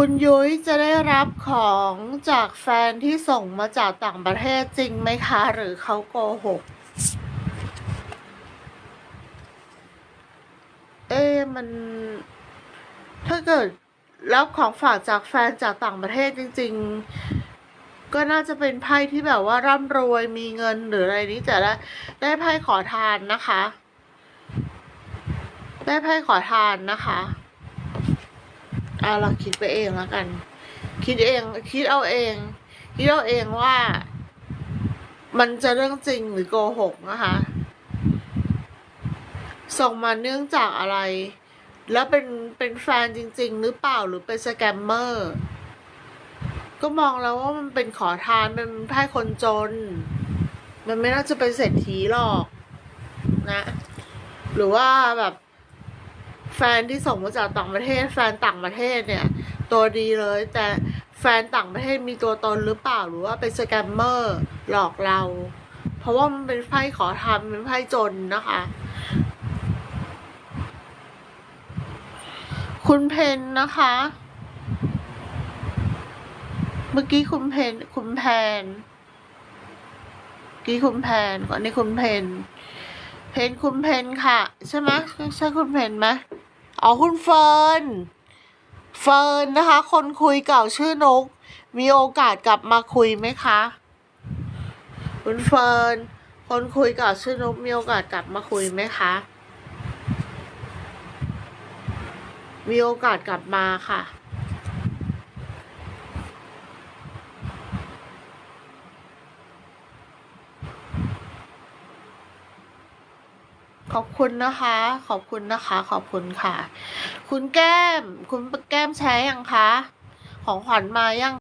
คุณยุ้ยจะได้รับของจากแฟนที่ส่งมาจากต่างประเทศจริงไหมคะ หรือเขาโกหก เอ๊มัน ถ้าเกิดรับของฝากจากแฟนจากต่างประเทศจริง ๆ ก็น่าจะเป็นไพ่ที่แบบว่าร่ำรวยมีเงินหรืออะไรนี้แต่ละได้ไพ่ขอทานนะคะ ได้ไพ่ขอทานนะคะ เอาเราคิดไปเองแล้วกัน คิดเอง คิดเอาเองคิดเอาเองว่า มันจะเรื่องจริงหรือโกหกนะคะ ส่งมาเนื่องจากอะไร แล้วเป็นเป็นแฟนจริง ๆ หรือเปล่าหรือเป็นสแกมเมอร์ก็มองแล้วว่ามันเป็นขอทานมันเป็นไพ่คนจน มันไม่น่าจะเป็นเศรษฐีหรอกนะ หรือว่าแบบ แฟนที่ส่งมาจากต่างประเทศ แฟนต่างประเทศเนี่ย ตัวดีเลย แต่แฟนต่างประเทศมีตัวตนหรือเปล่าหรือว่าเป็นสแกมเมอร์หลอกเรา เพราะว่ามันเป็นไพ่ขอทานเป็นไพ่จนนะคะ คุณเพนนะคะ เมื่อกี้คุณเพนคุณแพนเมื่อกี้คุณแพนก่อนนี้คุณเพน เพนคุณเพนค่ะ ใช่ไหมใช่คุณเพนไหมอ๋อคุณเฟิร์นเฟิร์นนะคะ คนคุยเก่าชื่อนก มีโอกาสกลับมาคุยไหมคะ คุณเฟิร์นคนคุยเก่าชื่อนกมีโอกาสกลับมาคุยไหมคะ มีโอกาสกลับมาค่ะ ขอบคุณนะคะ ขอบคุณนะคะ ขอบคุณค่ะ คุณแก้ม คุณแก้มแชร์ยังคะ ของขวัญมายัง